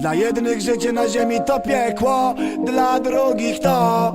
Dla jednych życie na ziemi to piekło, dla drugich to